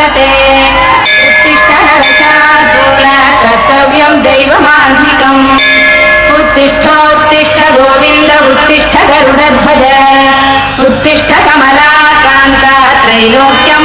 ఉత్తిష్ట నరశార్దూల కర్తవ్యం దైవమాంసికం ఉత్తిష్టోత్తిష్ట గోవింద ఉత్తిష్ట గరుడధ్వజ ఉత్తిష్ట కమలాకాంత త్రైలోక్యం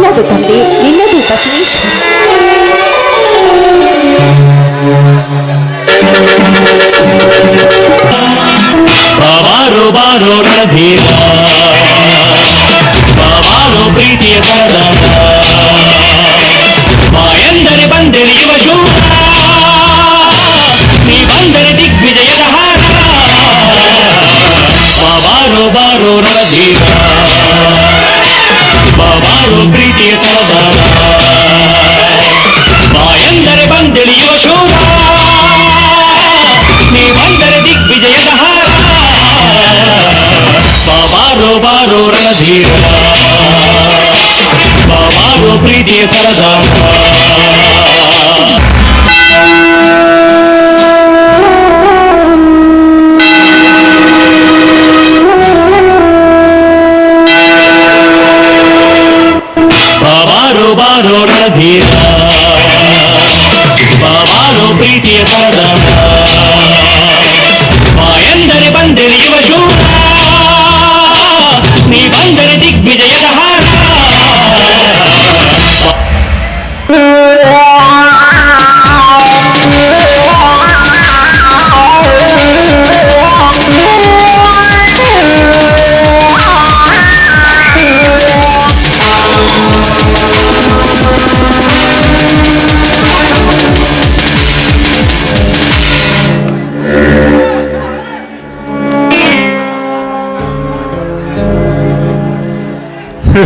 ನಿನ್ನದು ತಂದೆ ನಿನ್ನದು ಪತ್ನಿ ಬಾಬಾರು ಬಾರೋ ರಧೀರ ಬಾಬಾರು ಪ್ರೀತಿಯ ಸದಾನ ಬಾ ಎಂದರೆ ಬಂದರೆ ಯುವ ಶೂರ ನೀ ಬಂದರೆ ದಿಗ್ವಿಜಯದ ಹಾರ ಬಾಬಾರು ಬಾರೋ ರಧೀರ ప్రీతి సరదా బాబారో బారో రధీరా. బాబారో ప్రీతి సరదా మా ఎందరి బందరి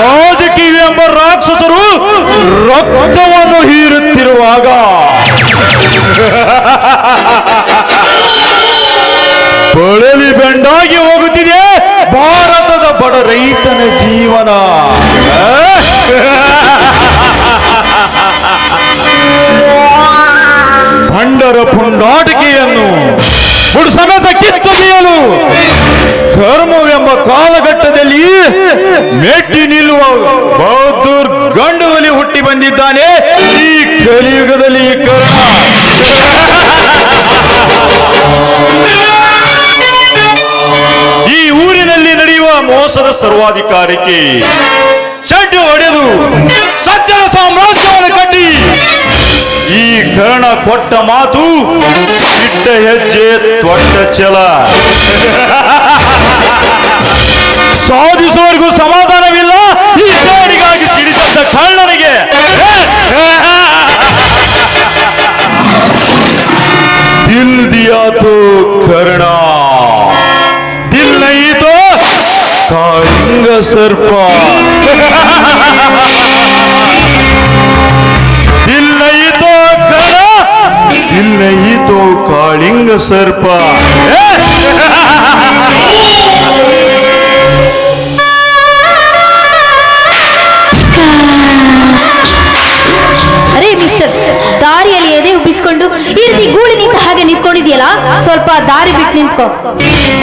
ರಾಜಕೀಯ ಎಂಬ ರಾಕ್ಷಸರು ರಕ್ತವನ್ನು ಹೀರುತ್ತಿರುವಾಗ. ಬಳಲಿ ಬೆಂಡಾಗಿ ಹೋಗುತ್ತಿದೆ ಭಾರತದ ಬಡ ರೈತನ ಜೀವನ. ಭಂಡರ ಪುಂಡಾಟಿಕೆಯನ್ನು ಸಮೇತ ಕಿತ್ತೊಗೆಯಲು ಕರ್ಮವೆಂಬ ಕಾಲಘಟ್ಟದಲ್ಲಿ ಮೆಟ್ಟಿ ನಿಲ್ಲುವ ಬಹದ್ದೂರ್ ಗಂಡುವಲಿ ಹುಟ್ಟಿ ಬಂದಿದ್ದಾನೆ ಈ ಕಲಿಯುಗದಲ್ಲಿ ಕರ್ಣ. ಈ ಊರಿನಲ್ಲಿ ನಡೆಯುವ ಮೋಸದ ಸರ್ವಾಧಿಕಾರಕ್ಕೆ ಚಡ್ಡು ಹೊಡೆದು ಸತ್ಯದ ಸಾಮ್ರಾಜ್ಯವನ್ನು ಕರ್ಣ ಕೊಟ್ಟ ಮಾತು ಇಟ್ಟ ಹೆಜ್ಜೆ ತೊಟ್ಟ ಚಲ ಸಾಧಿಸುವವರೆಗೂ ಸಮಾಧಾನವಿಲ್ಲ, ಈ ಸೇಡಿಗಾಗಿ ಸಿಡಿಸಿದ್ದ ಕಳ್ಳನಿಗೆ. ದಿಲ್ ದಿಯಾತು ಕರ್ಣ. ದಿಲ್ ನೈತೋ ಕಾಳಿಂಗ ಸರ್ಪ. ಸರ್ಪ. ಅರೇ ಮಿಸ್ಟರ್ ದಾರಿಯಲ್ಲಿ ಎದೆ ಉಬ್ಬಿಸ್ಕೊಂಡು ಈ ರೀತಿ ಗೂಳಿ ನಿಂತ ಹಾಗೆ ನಿಂತ್ಕೊಂಡಿದ್ಯಲ್ಲ? ಸ್ವಲ್ಪ ದಾರಿ ಬಿಟ್ಟು ನಿಂತ್ಕೊ.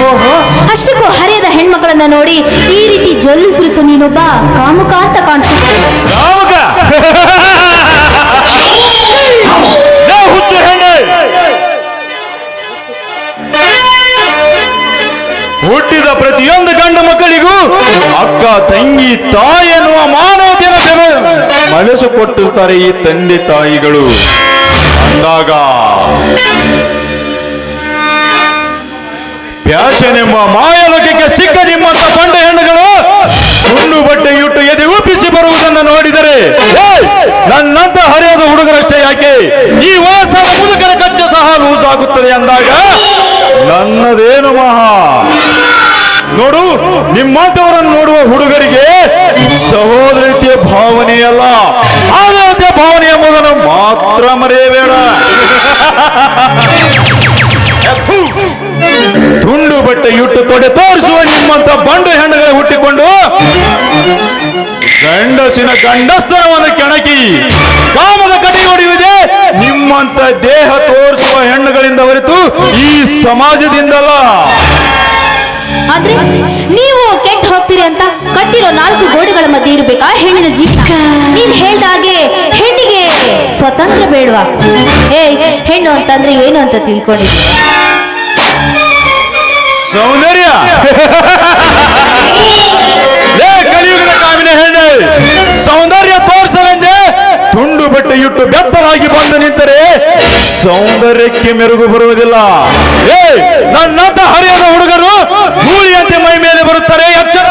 ಓಹೋ ಅಷ್ಟಕ್ಕೂ ಹರಿಯದ ಹೆಣ್ಮಕ್ಳನ್ನ ನೋಡಿ ಈ ರೀತಿ ಜೊಲ್ಲು ಸುರಿಸೋ ನೀನೊಬ್ಬ ಕಾಮುಕ ಅಂತ ಕಾಣಿಸುತ್ತೆ. ಹುಟ್ಟಿದ ಪ್ರತಿಯೊಂದು ಗಂಡು ಮಕ್ಕಳಿಗೂ ಅಕ್ಕ, ತಂಗಿ, ತಾಯಿ ಎನ್ನುವ ಮಾನವತೆಯ ಬೆಲೆ ಮನಸ್ಸು ಕೊಟ್ಟಿರ್ತಾರೆ ಈ ತಂದೆ ತಾಯಿಗಳು ಅಂದಾಗ ಪ್ಯಾಶನ್ ಎಂಬ ಮಾಯಲೋಕಕ್ಕೆ ಸಿಕ್ಕ ನಿಮ್ಮಂತ ಗಂಡು ಹೆಣ್ಣುಗಳು ಹುಣ್ಣು ಬಟ್ಟೆ ಇಟ್ಟು ಎದೆ ಊಪಿಸಿ ಬರುವುದನ್ನು ನೋಡಿದರೆ! ನನ್ನಂತ ಹರಿಯದ ಹುಡುಗರಷ್ಟೇ ಯಾಕೆ ಈ ವಾಸದ ಮುದುಕರ ಲೂಸ್ ಆಗುತ್ತದೆ ಅಂದಾಗ ನನ್ನದೇನು ಮಹಾ? ನೋಡು ನಿಮ್ಮಂತವರನ್ನು ನೋಡುವ ಹುಡುಗರಿಗೆ ಸಹೋದರತೆಯ ಭಾವನೆಯಲ್ಲ ಆದರತೆಯ ಭಾವನೆ ಎಂಬುದನ್ನು ಮಾತ್ರ ಮರೆಯಬೇಡ! ತುಂಡು ಬಟ್ಟೆ ಇಟ್ಟು ತೋರಿಸುವ ನಿಮ್ಮಂತ ಬಂಡು ಹೆಣ್ಣುಗಳ ಹುಟ್ಟಿಕೊಂಡು ಗಂಡಸಿನ ಗಂಡಸ್ತನವನ್ನು ಕೆಣಕಿ, ಕಾಮದ ಕಟಿ ಹೊಡೆಯುವುದೇ ನಿಮ್ಮಂತ ದೇಹ ತೋರಿಸುವ ಹೆಣ್ಣುಗಳಿಂದ ಹೊರತು ಈ ಸಮಾಜದಿಂದಲ್ಲ. ಆದ್ರೆ ನೀವು ಕೆಟ್ಟ ಹೋಗ್ತೀರಿ ಅಂತ ಕಟ್ಟಿರೋ ನಾಲ್ಕು ಗೋಡೆಗಳ ಮಧ್ಯೆ ಇರಬೇಕಾ ಹೆಣ್ಣಿನ ಜೀವನ? ನೀನ್ ಹೇಳ್ದ ಹಾಗೆ ಹೆಣ್ಣಿಗೆ ಸ್ವತಂತ್ರ ಬೇಡವಾ? ಏ ಹೆಣ್ಣು ಅಂತಂದ್ರೆ ಏನು ಅಂತ ತಿಳ್ಕೊಂಡಿದ್ದೆ ಸೌಂದರ್ಯ. ಲೇ ಕಲಿಯುಗದ ಕಾಮಿನ ಹೆಣ್ಣೆ ಸೌಂದರ್ಯ ತೋರಿಸಲೆಂದೇ ತುಂಡು ಬಟ್ಟೆ ಇಟ್ಟು ಬೆತ್ತಲಾಗಿ ಬಂದು ನಿಂತರೆ ಸೌಂದರ್ಯಕ್ಕೆ ಮೆರುಗು ಬರುವುದಿಲ್ಲ. ಏ ನನ್ನಂತ ಹರಿಯದ ಹುಡುಗರು ಧೂಳಿಯಂತೆ ಮೈ ಮೇಲೆ ಬರುತ್ತಾರೆ ಎಚ್ಚರ.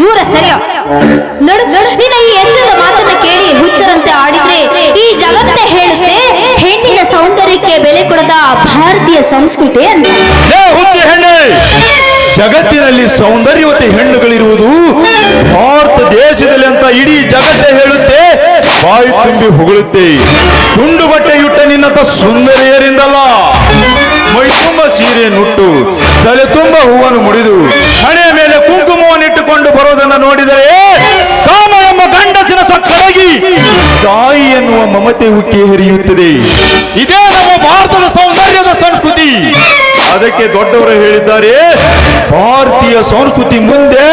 ದೂರ ಸರಿಯೋ. ನೋಡು ನಿನ್ನ ಈ ಎಚ್ಚರದ ಮಾತನ್ನ ಕೇಳಿ ಹುಚ್ಚರಂತೆ ಆಡಿದ್ರೆ ಈ ಜಗತ್ತೇ ಹೇಳುತ್ತೆ ಹೆಣ್ಣಿನ ಸೌಂದರ್ಯಕ್ಕೆ ಬೆಲೆ ಕೊಡದ ಭಾರತೀಯ ಸಂಸ್ಕೃತಿ ಅಂತ. ಹುಚ್ಚ ಹುಚ್ಚು ಹೆಣ್ಣೆ ಜಗತ್ತಿನಲ್ಲಿ ಸೌಂದರ್ಯವತಿ ಹೆಣ್ಣುಗಳಿರುವುದು ಭಾರತ ದೇಶದಲ್ಲಿ ಅಂತ ಇಡೀ ಜಗತ್ತೇ ಹೇಳುತ್ತೆ. ಬಾಯಿ ತುಂಬಿ ಹೊಗಳುತ್ತೆ ತುಂಡು ಬಟ್ಟೆ ಇಟ್ಟ ನಿನ್ನಂತ ಸುಂದರಿಯರಿಂದಲ್ಲ. ಮೈ ತುಂಬ ಸೀರೆ ನುಟ್ಟು ತಲೆ ತುಂಬ ಹೂವನ್ನು ಮುಡಿದು ಹಣೆಯ ಮೇಲೆ ಕುಂಕುಮವನ್ನಿಟ್ಟುಕೊಂಡು ಬರೋದನ್ನು ನೋಡಿದರೆ ಕಾಮ ಎಂಬ ಗಂಡಸಿನ ಸಕ್ಕರಾಗಿ ತಾಯಿ ಎನ್ನುವ ಮಮತೆ ಉಕ್ಕಿ ಹರಿಯುತ್ತದೆ. ಇದೇ ನಮ್ಮ ಭಾರತದ ಸೌಂದರ್ಯದ ಸಂಸ್ಕೃತಿ. ಅದಕ್ಕೆ ದೊಡ್ಡವರು ಹೇಳಿದ್ದಾರೆ ಭಾರತೀಯ ಸಂಸ್ಕೃತಿ ಮುಂದೆ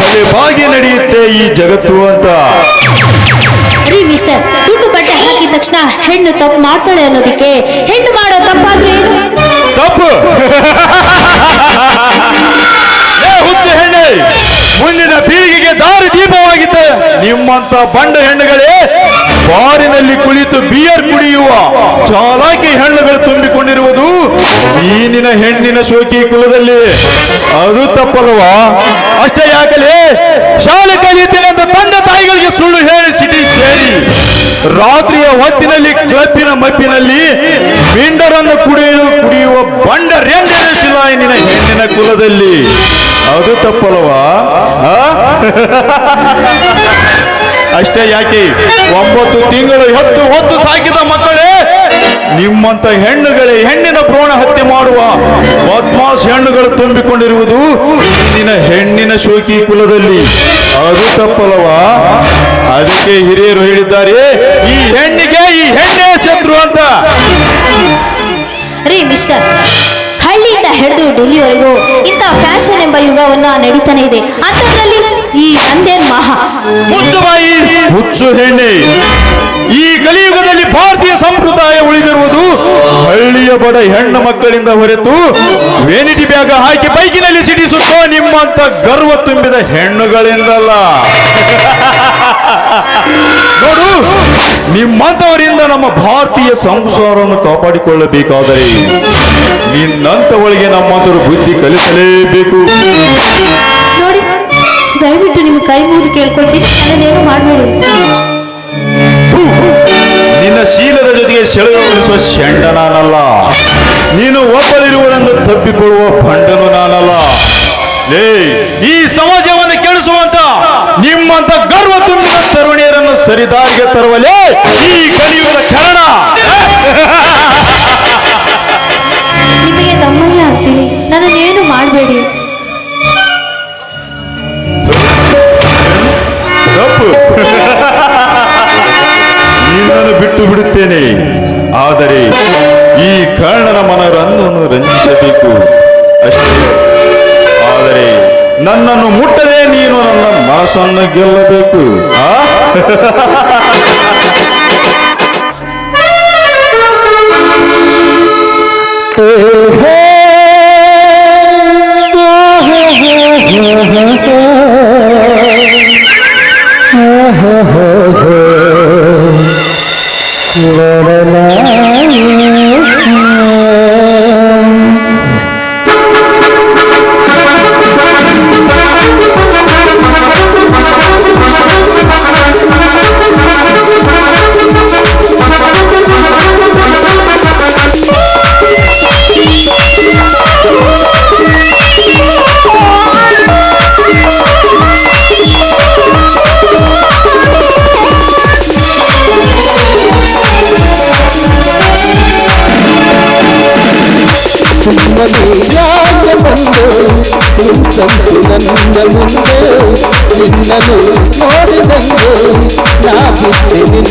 ತಲೆಬಾಗಿ ನಡೆಯುತ್ತೆ ಈ ಜಗತ್ತು ಅಂತ. ರೀ ಮಿಸ್ಟರ್ ದುಡ್ಡು ಬಟ್ಟೆ ಹಾಕಿದ ತಕ್ಷಣ ಹೆಣ್ಣು ತಪ್ಪು ಮಾಡ್ತಾಳೆ ಅನ್ನೋದಕ್ಕೆ ಹೆಣ್ಣು ಮಾಡೋ ತಪ್ಪಾದ್ರೆ ಏನು? ತಪ್ಪು. ಹುಚ್ಚು ಹೆಣ್ಣೆ ಮುಂದಿನ ಪೀಳಿಗೆಗೆ ದಾರಿ ದೀಪವಾಗಿದ್ದೆ ನಿಮ್ಮಂತ ಬಂಡ ಹೆಣ್ಣುಗಳೇ ಬಾರಿನಲ್ಲಿ ಕುಳಿತು ಬಿಯರ್ ಕುಡಿಯುವ, ಚಾಲಾಕಿ ಹೆಣ್ಣುಗಳು ತುಂಬಿಕೊಂಡಿರುವುದು ಮೀನಿನ ಹೆಣ್ಣಿನ ಶೋಕಿ ಕುಲದಲ್ಲಿ. ಅದು ತಪ್ಪಲ್ವಾ ಅಷ್ಟೇ ಯಾಕಲೇ, ಶಾಲೆ ಕಲಿಯುತ್ತೇನೆ ಅಂತ ತಂದೆ ತಾಯಿಗಳಿಗೆ ಸುಳ್ಳು ಹೇಳಿ ಸಿಟಿ ಸೇರಿ, ರಾತ್ರಿಯ ಹೊತ್ತಿನಲ್ಲಿ ಕ್ಲಬ್ಬಿನ ಮಪ್ಪಿನಲ್ಲಿ ಬಿಂಡರನ್ನು ಕುಡಿಯಲು ಕುಡಿಯುವ ಬಂಡ ರೆಂಡಿನ ನಿನ್ನ ಹೆಣ್ಣಿನ ಕುಲದಲ್ಲಿ. ಅದು ತಪ್ಪಲ್ವಾ? ಅಷ್ಟೇ ಯಾಕೆ? ಒಂಬತ್ತು ತಿಂಗಳು, ಹತ್ತು ಹೊತ್ತು ಸಾಕಿದ ಮಕ್ಕಳೇ, ನಿಮ್ಮಂತ ಹೆಣ್ಣುಗಳೇ ಹೆಣ್ಣಿನ ಭ್ರೂಣ ಹತ್ಯೆ ಮಾಡುವ ಬದ್ಮಾಸ್ ಹೆಣ್ಣುಗಳು ತುಂಬಿಕೊಂಡಿರುವುದು ನಿನ್ನ ಹೆಣ್ಣಿನ ಶೋಕಿ ಕುಲದಲ್ಲಿ. ಅದು ತಪ್ಪಲವ ಅದಕ್ಕೆ ಹಿರಿಯರು ಹೇಳಿದ್ದಾರೆ, ಈ ಹೆಣ್ಣಿಗೆ ಈ ಹೆಣ್ಣೆ ಶತ್ರು ಅಂತ. ರೀ ಮಿಸ್ಟರ್, ಹಳ್ಳಿಯಿಂದ ಹಿಡಿದು ಡೆಲ್ಲಿವರೆಗೂ ಇಂಥ ಫ್ಯಾಷನ್ ಎಂಬ ಯುಗವನ್ನ ನಡೀತಾನೆ ಇದೆ. ಅಂಥದ್ರಲ್ಲಿ ಈ ನಂದೇನ್ ಮಹಾ. ಮುಚ್ಚು ಬಾಯಿ ಹುಚ್ಚು ಹೆಣ್ಣೆ. ಈ ಕಲಿಯುಗದಲ್ಲಿ ಭಾರತೀಯ ಸಂಪ್ರದಾಯ ಉಳಿದಿರುವುದು ಹಳ್ಳಿಯ ಬಡ ಹೆಣ್ಣು ಮಕ್ಕಳಿಂದ ಹೊರತು ವೇನಿಟಿ ಬ್ಯಾಗ ಹಾಕಿ ಬೈಕಿನಲ್ಲಿ ಸಿಡಿಸುತ್ತೋ ನಿಮ್ಮಂತ ಗರ್ವ ತುಂಬಿದ ಹೆಣ್ಣುಗಳಿಂದಲ್ಲ. ನೋಡು, ನಿಮ್ಮಂತವರಿಂದ ನಮ್ಮ ಭಾರತೀಯ ಸಂಸಾರವನ್ನು ಕಾಪಾಡಿಕೊಳ್ಳಬೇಕಾದರೆ ನಿನ್ನಂತವಳಿಗೆ ನಮ್ಮಂತರು ಬುದ್ಧಿ ಕಲಿಸಲೇಬೇಕು. ದಯವಿಟ್ಟು ನಿಮ್ಮ ಕೈ ಮುಗಿದು ಕೇಳ್ಕೊಳ್ತೀನಿ ನನ್ನನ್ನೇನು ಮಾಡಬೇಡಿ! ನಿನ್ನ ಶೀಲದ ಜೊತೆಗೆ ಸೆಳೆದುಗೊಳಿಸುವ ಶೆಂಡ ನಾನಲ್ಲ. ನೀನು ಒಬ್ಬರಿರುವುದನ್ನು ತಪ್ಪಿಕೊಳ್ಳುವ ಭಂಡನು ನಾನಲ್ಲ. ಲೇ ಈ ಸಮಾಜವನ್ನು ಕೆಡಿಸುವಂತ ನಿಮ್ಮಂತ ಗರ್ವ ತುಂಬಿದ ತರುಣಿಯರನ್ನು ಸರಿದಾರಿಗೆ ತರುವಲೇ ಈ ಕಲಿಯುಗದ ಕಾರಣ. ನಿಮಗೆ ತಮ್ಮಯ್ಯ ಅಂತೀನಿ ನನ್ನನ್ನೇನು ಮಾಡಬೇಡಿ. ನಿನ್ನನ್ನು ಬಿಟ್ಟು ಬಿಡುತ್ತೇನೆ ಆದರೆ ಈ ಕರ್ಣನ ಮನರನ್ನು ರಂಜಿಸಬೇಕು ಅಷ್ಟೇ ಆದರೆ ನನ್ನನ್ನು ಮುಟ್ಟದೆ ನೀನು ನನ್ನ ಮನಸ್ಸನ್ನು ಗೆಲ್ಲಬೇಕು ಆ হো পুরনা ನೋಡಿದಂಗೆ ನಾ ಬಿಟ್ಟೆ ನಿನ್ನ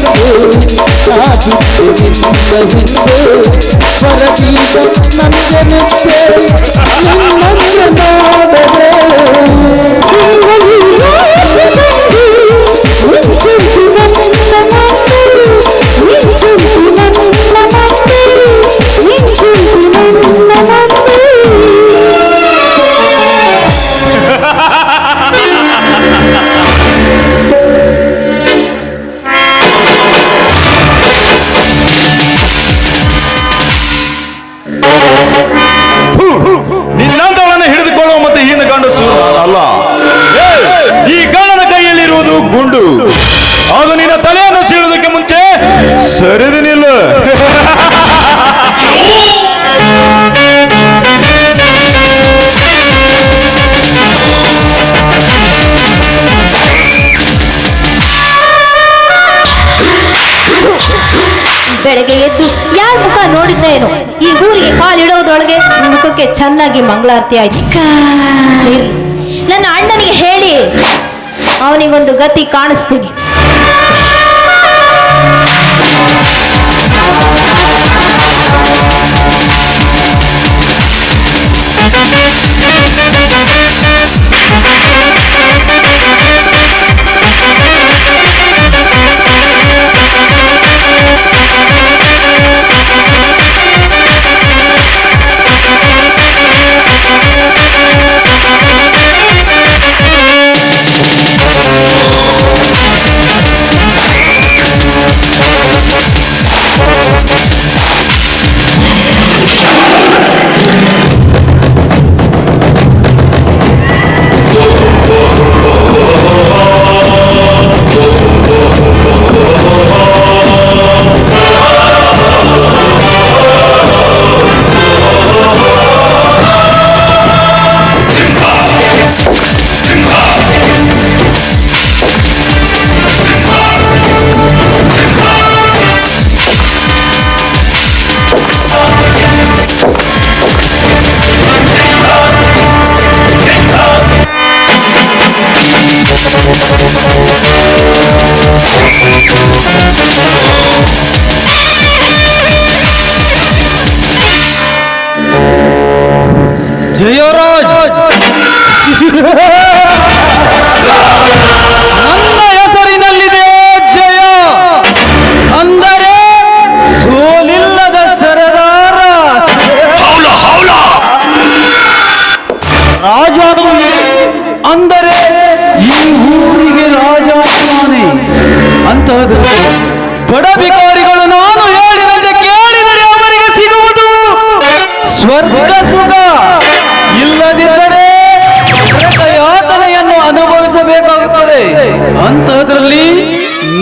कहीं से परती नंदन से ಚೆನ್ನಾಗಿ ಮಂಗಳಾರತಿ ಆಯ್ತು. ನನ್ನ ಅಣ್ಣನಿಗೆ ಹೇಳಿ. ಅವನಿಗೊಂದು ಗತಿ ಕಾಣಿಸ್ತೀನಿ.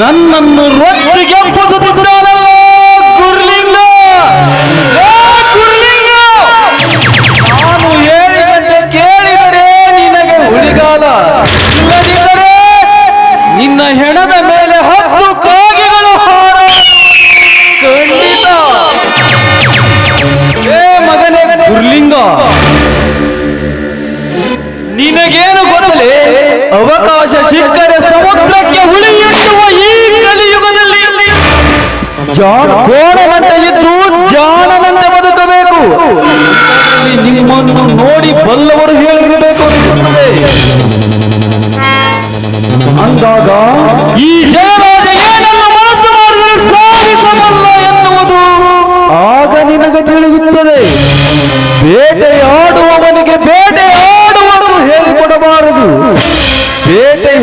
ನನ್ನನ್ನು ರೊಟ್ಟಿಗೆ ಜಾಣ ಇದ್ದು ಜಾಣನಂತೆ ಬದುಕಬೇಕು. ನಿಮ್ಮನ್ನು ನೋಡಿ ಬಲ್ಲವರು ಹೇಳಿರಬೇಕು ಅನಿಸುತ್ತದೆ ಅಂದಾಗ ಈ ಮನಸ್ಸು ಎನ್ನುವುದು ಆಗ ನಿನಗೆ ತಿಳಿಯುತ್ತದೆ. ಬೇಟೆಯಾಡುವವನಿಗೆ ಬೇಟೆಯಾಡುವುದು ಹೇಳಿಕೊಡಬಾರದು. ಬೇಟೆ